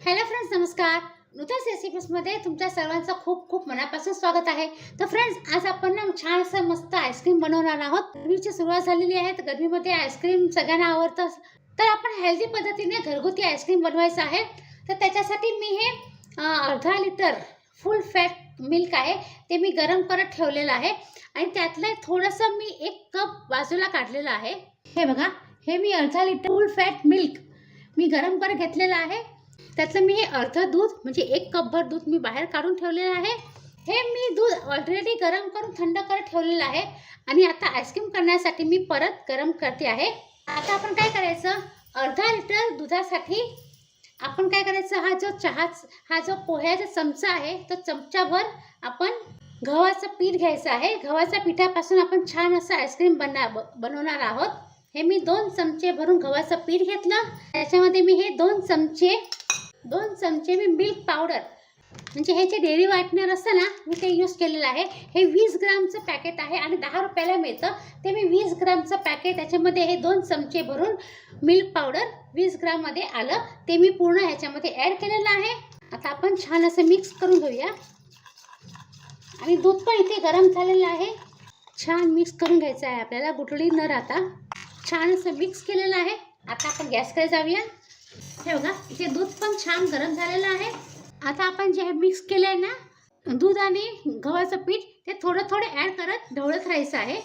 Hello friends नमस्कार. नूतन रेसिपीजमध्ये तुमच्या सर्वांचं खूप खूप मनापासून स्वागत आहे. तर फ्रेंड्स आज आपण ना छान असं मस्त आईस्क्रीम बनवणार आहोत. गरमीची सुरुवात झालेली आहे तर गरमीमध्ये आईस्क्रीम सगळ्यांना आवडतं. तर आपण हेल्दी पद्धतीने घरगुती आईस्क्रीम बनवायचं आहे. तर त्याच्यासाठी मी हे अर्धा लिटर फुल फॅट मिल्क आहे ते मी गरम करत ठेवलेलं आहे. आणि त्यातलं थोडंसं मी एक कप बाजूला काढलेलं आहे. हे बघा हे मी अर्धा लिटर फुल फॅट मिल्क मी गरम करत घेतलेलं आहे. त्यातलं मी हे अर्धं दूध म्हणजे एक कपभर दूध मी बाहेर काढून ठेवलेलं आहे. हे मी दूध ऑलरेडी गरम करून थंड करत ठेवलेलं आहे. आणि आता आईस्क्रीम करण्यासाठी मी परत गरम करते आहे. आता आपण काय करायचं? अर्धा लिटर दुधासाठी आपण काय करायचं? हा जो चहा हा जो पोह्याचा चमचा आहे तो चमचाभर आपण गव्हाचं पीठ घ्यायचं आहे. गव्हाच्या पिठापासून आपण छान असं आईस्क्रीम बना बनवणार आहोत. हे मी दोन चमचे भरून गव्हाचं पीठ घेतलं. त्याच्यामध्ये मी हे दोन चमचे दोन चमचे मी मिल्क पावडर म्हणजे हे जे डेअरी वाटणार असतं ना मी ते यूज केलेलं आहे. हे वीस ग्रामचं पॅकेट आहे आणि दहा रुपयाला मिळतं. ते मी वीस ग्रामचं पॅकेट त्याच्यामध्ये हे दोन चमचे भरून मिल्क पावडर वीस ग्राममध्ये आलं. ते मी पूर्ण ह्याच्यामध्ये ॲड केलेलं आहे. आता आपण छान असं मिक्स करून घेऊया. आणि दूध पण इथे गरम झालेलं आहे. छान मिक्स करून घ्यायचं आहे आपल्याला. गुठळी न राहता छान असं मिक्स केलेलं आहे. आता आपण गॅसकडे जाऊया. हे बघा इथे दूध पण छान गरम झालेलं आहे. आता आपण जे हे मिक्स केलं आहे ना दूध आणि गव्हाचं पीठ ते थोडं थोडं ॲड करत ढवळत राहायचं आहे.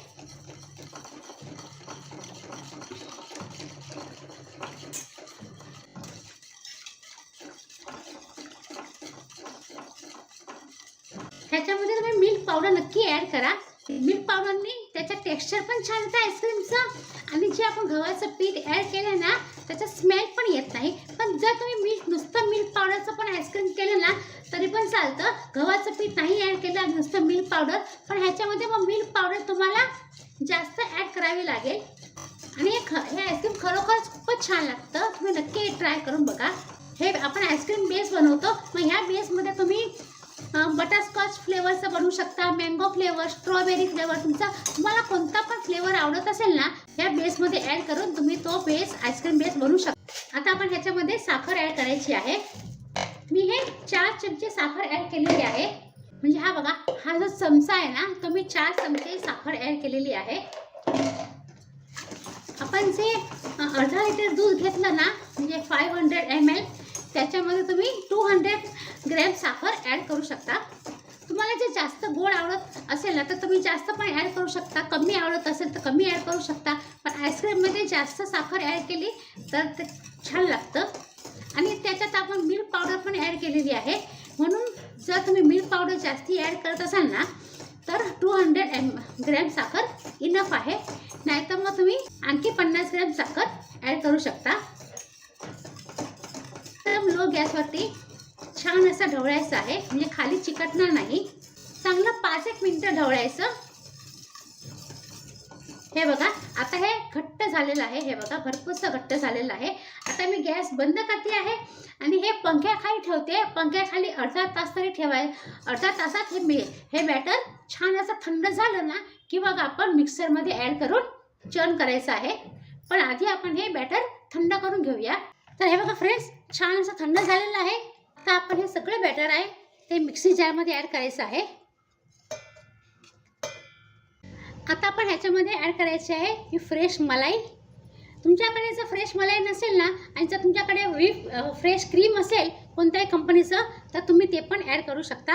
ह्याच्यामध्ये तुम्ही मिल्क पावडर नक्की ॲड करा. मिल्क पावडरने त्याचा टेक्स्चर पण छान येतं आईस्क्रीमचं आणि जे आपण गव्हाचं पीठ ॲड केलं ना त्याचा स्मेल पण येत नाही. पण जर तुम्ही मिल्क नुसतं मिल्क पावडरचं पण आईस्क्रीम केलं ना तरी पण चालतं. गव्हाचं पीठ नाही ॲड केलं नुसतं मिल्क पावडर. पण ह्याच्यामध्ये मग मिल्क पावडर तुम्हाला जास्त ॲड करावी लागेल. आणि हे ख हे आईस्क्रीम खरोखरच खूपच छान लागतं. तुम्ही नक्की ट्राय करून बघा. हे आपण आईस्क्रीम बेस बनवतो. मग ह्या बेसमध्ये तुम्ही बटरस्कॉच फ्लेवरचं बनवू शकता मँगो फ्लेवर स्ट्रॉबेरी फ्लेवर तुमचा. तुम्हाला कोणता पण फ्लेवर आवडत असेल ना ह्या बेसमध्ये ॲड करून तुम्ही तो बेस आईस्क्रीम बेस बनवू शकता. आता आपण ह्याच्यामध्ये साखर ॲड करायची आहे. मी हे चार चमचे साखर ॲड केलेली आहे. म्हणजे हा बघा हा जो चमचा आहे ना तो मी चार चमचे साखर ॲड केलेली आहे. आपण जे अर्धा लिटर दूध घेतलं ना म्हणजे फाईव्ह हंड्रेड एम एल त्याच्यामध्ये तुम्ही टू हंड्रेड ग्रॅम साखर ॲड करू शकता. तुम्हाला जे जास्त गोड आवडत असेल ना तर तुम्ही जास्त पण ॲड करू शकता. कमी आवडत असेल तर कमी ॲड करू शकता. पण आईस्क्रीममध्ये जास्त साखर ॲड केली तर छान लागतं. आणि त्याच्यात आपण मिल्क पावडर पण ॲड केलेली आहे. म्हणून जर तुम्ही मिल्क पावडर जास्ती ॲड करत असाल ना तर टू हंड्रेड एम ग्रॅम साखर इनफ आहे. नाहीतर मग तुम्ही आणखी पन्नास ग्रॅम साखर ॲड करू शकता. तर लो गॅसवरती छान असं ढवळायचं आहे. म्हणजे खाली चिकटणार नाही. चांगलं पाच एक मिनटं ढवळायचं. हे बघा आता हे घट्ट झालेलं आहे. हे बघा भरपूरसं घट्ट झालेलं आहे. आता मी गॅस बंद करते आहे आणि हे पंख्याखाली ठेवते. पंख्याखाली अर्धा तास तरी ठेवाय अर्धा तासात हे मे हे बॅटर छान असं थंड झालं ना की मग आपण मिक्सरमध्ये ॲड करून चर्न करायचं आहे. पण आधी आपण हे बॅटर थंड करून घेऊया. तर हे बघा फ्रेंड्स छान असं थंड झालेलं आहे. तर आपण हे सगळं बॅटर आहे ते मिक्सी जारमध्ये ॲड करायचं आहे. आता आपण ह्याच्यामध्ये ॲड करायची आहे ही फ्रेश मलाई. तुमच्याकडे जर फ्रेश मलाई नसेल ना आणि जर तुमच्याकडे व्हीप फ्रेश क्रीम असेल कोणत्याही कंपनीचं तर तुम्ही ते पण ॲड करू शकता.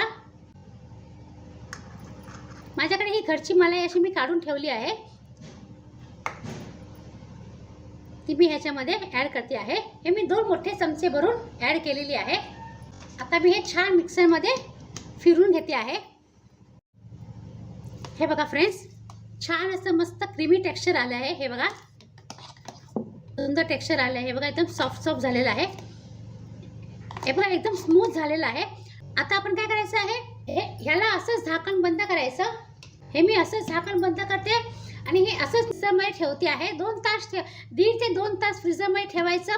माझ्याकडे ही घरची मलाई अशी मी काढून ठेवली आहे. ती मी ह्याच्यामध्ये ॲड करते आहे. हे मी दोन मोठे चमचे भरून ॲड केलेली आहे. आता मी हे छान मिक्सरमध्ये फिरून घेते आहे. हे बघा फ्रेंड्स छान असं मस्त क्रीमी टेक्स्चर आलं आहे. हे बघा. सुंदर टेक्स्चर आलं आहे. हे बघा एकदम सॉफ्ट सॉफ्ट झालेलं आहे. हे बघा एकदम स्मूथ झालेलं आहे. आता आपण काय करायचं आहे? हे ह्याला असंच झाकण बंद करायचं. हे मी असंच झाकण बंद करते आणि हे असंच फ्रीजरमध्ये ठेवते आहे. दोन तास ठेव दीड ते दोन तास फ्रीजरमध्ये ठेवायचं.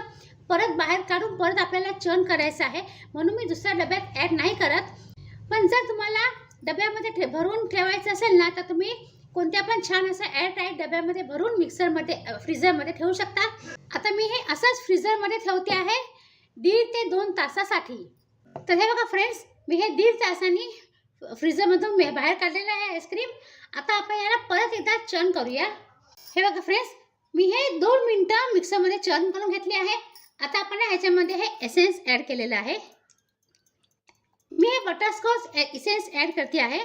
परत बाहेर काढून परत आपल्याला चर्न करायचं आहे. म्हणून मी दुसऱ्या डब्यात ॲड नाही करत. पण जर तुम्हाला डब्यामध्ये ठे भरून ठेवायचं असेल ना तर तुम्ही कोणत्या पण छान असं एअरटाईट डब्यामध्ये भरून मिक्सरमध्ये फ्रीजरमध्ये ठेवू शकता. आता मी हे असंच फ्रीजरमध्ये ठेवते आहे दीड ते दोन तासासाठी. तर हे बघा फ्रेंड्स मी हे दीड तासांनी फ्रीजरमधून बाहेर काढलेलं आहे आईस्क्रीम आता आपण याला परत एकदा चर्न करूया. हे बघा फ्रेंड्स मी हे दोन मिनटं मिक्सरमध्ये चर्न करून घेतले आहे. आता आपण ह्याच्यामध्ये हे एसेन्स ॲड केलेलं आहे. मी हे बटरस्कॉच एसेन्स ॲड करते आहे.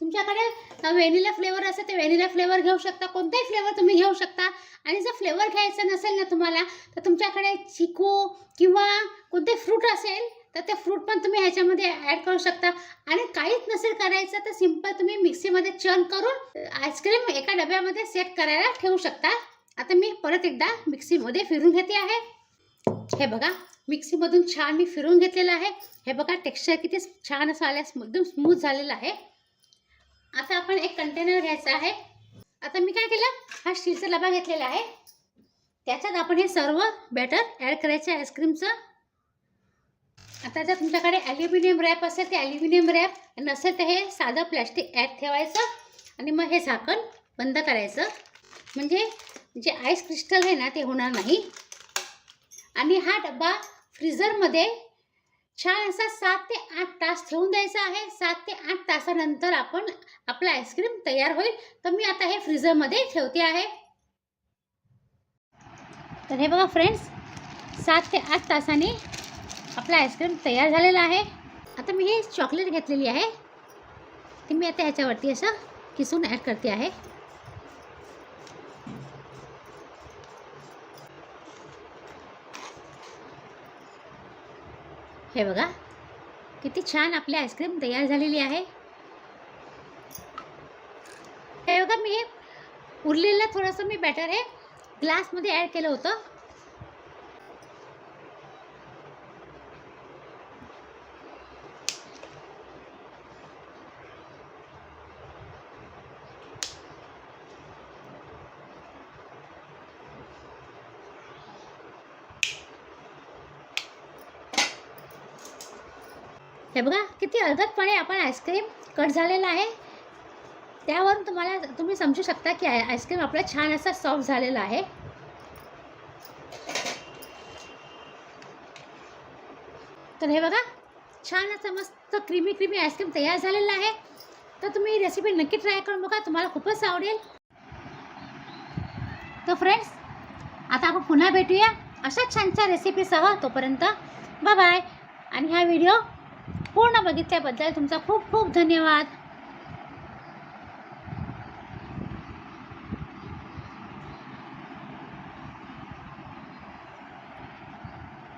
तुमच्याकडे व्हॅनिला फ्लेवर असेल ते व्हॅनिला फ्लेवर घेऊ शकता. कोणताही फ्लेवर तुम्ही घेऊ शकता. आणि जर फ्लेवर घ्यायचा नसेल ना तुम्हाला तर तुमच्याकडे चिकू किंवा कोणते फ्रूट असेल तर ते फ्रूट पण तुम्ही ह्याच्यामध्ये ॲड करू शकता. आणि काहीच नसेल करायचं तर सिंपल तुम्ही मिक्सीमध्ये चर्न करून आईस्क्रीम एका डब्यामध्ये सेट करायला ठेवू शकता. आता मी परत एकदा मिक्सीमध्ये फिरून घेते आहे. हे बघा मिक्सीमधून छान मी फिरून घेतलेलं आहे. हे बघा टेक्स्चर किती छान असं आल्यास एकदम स्मूथ झालेलं आहे. आता आपण एक कंटेनर घ्यायचा आहे. आता मी काय केलं? हा स्टीलचा डबा घेतलेला आहे. त्याच्यात आपण हे सर्व बॅटर ॲड करायचं आहे आईस्क्रीमचं आता जर तुमच्याकडे ॲल्युमिनियम रॅप असेल ते ॲल्युमिनियम रॅप नसेल तर हे साधं प्लॅस्टिक ॲड ठेवायचं आणि मग हे झाकण बंद करायचं. म्हणजे जे आईस क्रिस्टल आहे ना ते होणार नाही. आणि हा डबा फ्रीझरमध्ये छान असा सात ते आठ तास ठेवून द्यायचा आहे. सात ते आठ तासानंतर आपण आपलं आईस्क्रीम तयार होईल. तर मी आता हे फ्रीजरमध्ये ठेवते आहे. तर हे बघा फ्रेंड्स सात ते आठ तासांनी आपला आईस्क्रीम तयार झालेला आहे. आता मी हे चॉकलेट घेतलेली आहे. ती मी आता ह्याच्यावरती असं किसून ॲड करते आहे. हे बघा किती छान आपली आईस्क्रीम तयार झालेली आहे. हे बघा मी हे उरलेलं थोडंसं मी बॅटर हे ग्लासमध्ये ॲड केलं होतं. हे बघा किती अलगदपणे आपण आईस्क्रीम कट झालेलं आहे. त्यावरून तुम्हाला तुम्ही समजू शकता की आईस्क्रीम आपला छान असा सॉफ्ट झालेला आहे. तर हे बघा छान असं मस्त क्रीमी क्रीमी आईस्क्रीम तयार झालेलं आहे. तर तुम्ही ही रेसिपी नक्की ट्राय करून बघा तुम्हाला खूपच आवडेल. तर फ्रेंड्स आता आपण पुन्हा भेटूया अशा छानच्या रेसिपीसह तोपर्यंत बाय बाय आणि हा व्हिडिओ पूर्ण बघितल्याबद्दल तुमचा खूप खूप धन्यवाद.